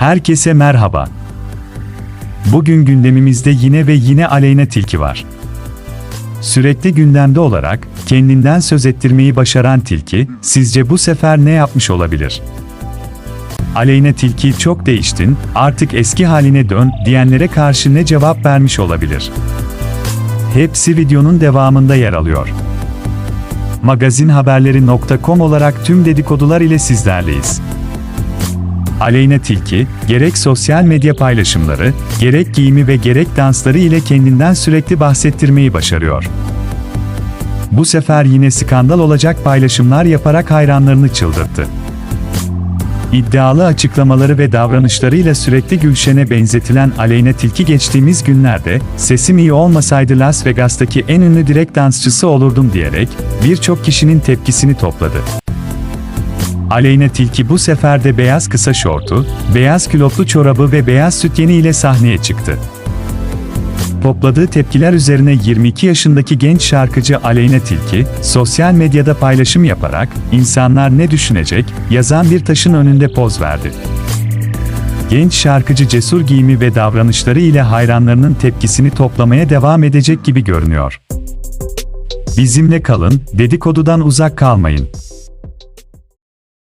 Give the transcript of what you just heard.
Herkese merhaba. Bugün gündemimizde yine ve yine Aleyna Tilki var. Sürekli gündemde olarak kendinden söz ettirmeyi başaran Tilki, sizce bu sefer ne yapmış olabilir? Aleyna Tilki çok değiştin, artık eski haline dön diyenlere karşı ne cevap vermiş olabilir? Hepsi videonun devamında yer alıyor. Magazinhaberleri.com olarak tüm dedikodular ile sizlerleyiz. Aleyna Tilki, gerek sosyal medya paylaşımları, gerek giyimi ve gerek dansları ile kendinden sürekli bahsettirmeyi başarıyor. Bu sefer yine skandal olacak paylaşımlar yaparak hayranlarını çıldırttı. İddialı açıklamaları ve davranışlarıyla sürekli Gülşen'e benzetilen Aleyna Tilki geçtiğimiz günlerde, sesim iyi olmasaydı Las Vegas'taki en ünlü direkt dansçısı olurdum diyerek, birçok kişinin tepkisini topladı. Aleyna Tilki bu sefer de beyaz kısa şortu, beyaz külotlu çorabı ve beyaz sütyeni ile sahneye çıktı. Topladığı tepkiler üzerine 22 yaşındaki genç şarkıcı Aleyna Tilki, sosyal medyada paylaşım yaparak, insanlar ne düşünecek, yazan bir taşın önünde poz verdi. Genç şarkıcı cesur giyimi ve davranışları ile hayranlarının tepkisini toplamaya devam edecek gibi görünüyor. Bizimle kalın, dedikodudan uzak kalmayın.